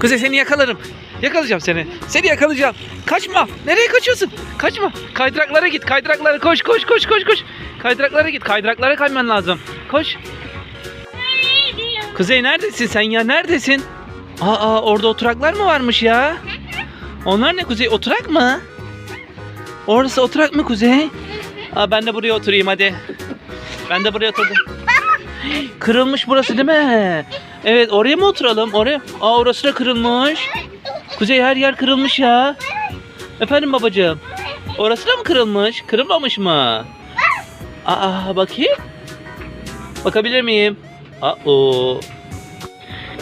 Kuzey seni yakalarım. Yakalayacağım seni. Seni yakalayacağım. Kaçma. Nereye kaçıyorsun? Kaçma. Kaydıraklara git. Kaydıraklara koş koş koş koş koş. Kaydıraklara git. Kaydıraklara kayman lazım. Koş. Kuzey neredesin sen ya? Neredesin? Aa orada oturaklar mı varmış ya? Onlar ne Kuzey? Oturak mı? Orası oturak mı Kuzey? Aa ben de buraya oturayım hadi. Ben de buraya oturdum. Kırılmış burası değil mi? Evet oraya mı oturalım? Oraya. Aa orası da kırılmış. Kuzey her yer kırılmış ya. Efendim babacığım. Orası da mı kırılmış? Kırılmamış mı? Aa bakayım. Bakabilir miyim? Aa o.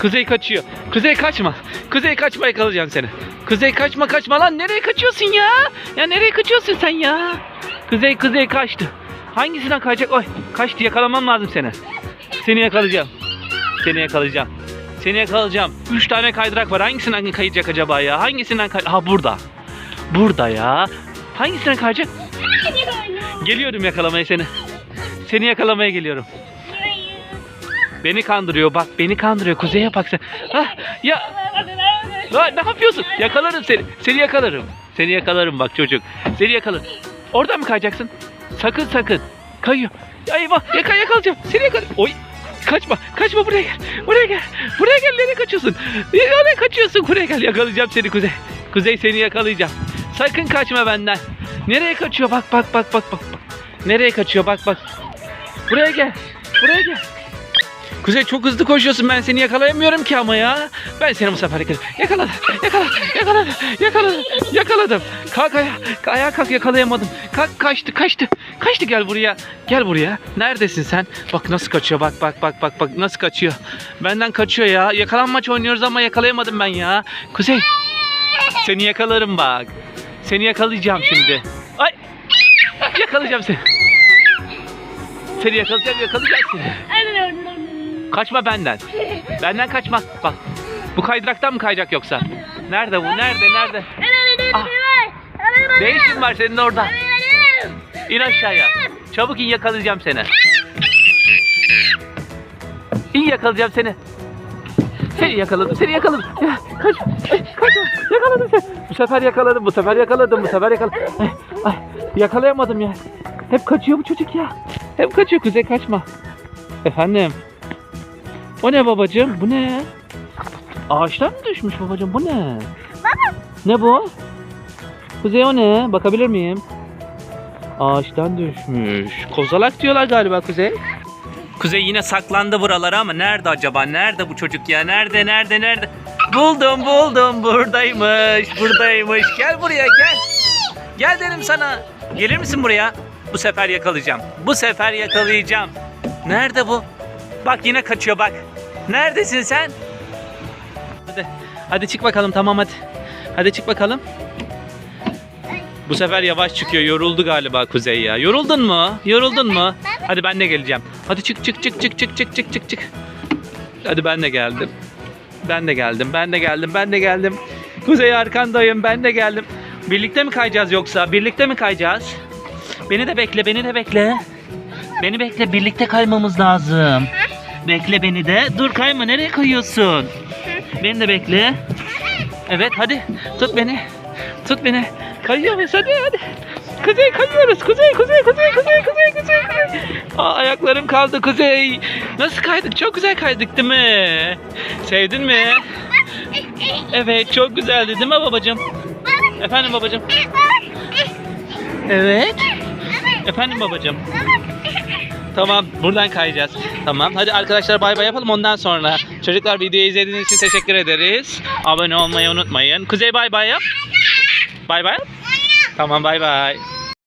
Kuzey kaçıyor. Kuzey kaçma. Kuzey kaçma yakalayacağım seni. Kuzey kaçma kaçma lan nereye kaçıyorsun ya? Ya nereye kaçıyorsun sen ya? Kuzey kuzey kaçtı. Hangisinden kaçacak? Oy kaçtı yakalamam lazım seni. Seni yakalayacağım. Seni yakalayacağım. Seni yakalayacağım. Üç tane kaydırak var. Hangisinden kayacak acaba ya? Hangisinden kay... Ha burada. Burada ya. Hangisinden kayacak? Geliyorum yakalamaya seni. Seni yakalamaya geliyorum. Beni kandırıyor bak beni kandırıyor. Kuzey'e bak sen. Ah, ya Ha, ne yapıyorsun? Yakalarım seni. Seni yakalarım. Seni yakalarım bak çocuk. Seni yakalarım. Oradan mı kayacaksın? Sakın sakın. Kayıyor. Eyvah yaka yakalayacağım. Seni yakalarım. Oy. Kaçma. Kaçma buraya gel. Buraya gel. Buraya gel. Nereye kaçıyorsun? Nereye kaçıyorsun? Buraya gel. Yakalayacağım seni Kuzey. Kuzey seni yakalayacağım. Sakın kaçma benden. Nereye kaçıyor? Bak bak bak bak bak. Nereye kaçıyor? Bak bak. Buraya gel. Buraya gel. Kuzey çok hızlı koşuyorsun ben seni yakalayamıyorum ki ama ya. Ben seni bu sefer yakaladım. Yakaladım. Yakaladım. Yakaladım. Yakaladım. Yakaladım. Kalk ayağa. Ayağa kalk yakalayamadım. Kalk kaçtı kaçtı. Kaçtı gel buraya. Gel buraya. Neredesin sen? Bak nasıl kaçıyor. Bak bak bak bak bak nasıl kaçıyor. Benden kaçıyor ya. Yakalanmaç oynuyoruz ama yakalayamadım ben ya. Kuzey. Seni yakalarım bak. Seni yakalayacağım şimdi. Ay. Yakalayacağım seni. Seni yakalayacağım yakalayacağım seni. Kaçma benden. Benden kaçma. Bak. Bu kaydıraktan mı kayacak yoksa? Nerede bu? Nerede? Nerede? Ah. Ne işin var senin orada? İn aşağıya. Çabuk in yakalayacağım seni. İn yakalayacağım seni. Seni yakaladım, seni yakaladım. Ya, kaç, kaç, yakaladım seni. Bu sefer yakaladım, bu sefer yakaladım, bu sefer yakaladım. Ay, ay, yakalayamadım ya. Hep kaçıyor bu çocuk ya. Hep kaçıyor, Kuzey kaçma. Efendim. O ne babacığım? Bu ne? Ağaçtan mı düşmüş babacığım? Bu ne? Ne bu? Kuzey o ne? Bakabilir miyim? Ağaçtan düşmüş. Kozalak diyorlar galiba Kuzey. Kuzey yine saklandı buralara ama nerede acaba? Nerede bu çocuk ya? Nerede? Nerede? Nerede? Buldum buldum. Buradaymış. Buradaymış. Gel buraya gel. Gel dedim sana. Gelir misin buraya? Bu sefer yakalayacağım. Bu sefer yakalayacağım. Nerede bu? Bak yine kaçıyor bak. Neredesin sen? Hadi. Hadi çık bakalım tamam hadi. Hadi çık bakalım. Bu sefer yavaş çıkıyor. Yoruldu galiba Kuzey ya. Yoruldun mu? Yoruldun mu? Hadi ben de geleceğim. Hadi çık çık çık çık çık çık çık çık çık. Hadi ben de geldim. Ben de geldim. Ben de geldim. Ben de geldim. Kuzey arkandayım. Ben de geldim. Birlikte mi kayacağız yoksa? Birlikte mi kayacağız? Beni de bekle. Beni de bekle. Beni bekle. Birlikte kaymamız lazım. Bekle beni de. Dur kayma. Nereye kayıyorsun? Beni de bekle. Evet hadi. Tut beni. Tut beni. Kayıyoruz hadi hadi. Kuzey kayıyoruz. Kuzey kuzey kuzey kuzey kuzey kuzey. Aa, ayaklarım kaldı kuzey. Nasıl kaydık? Çok güzel kaydık değil mi? Sevdin mi? Evet çok güzeldi değil mi babacığım? Efendim babacığım? Evet. Efendim babacığım? Tamam buradan kayacağız. Tamam hadi arkadaşlar bay bay yapalım ondan sonra. Çocuklar videoyu izlediğiniz için teşekkür ederiz. Abone olmayı unutmayın. Kuzey bay bay yap. Bay bay. Tamam bay bay.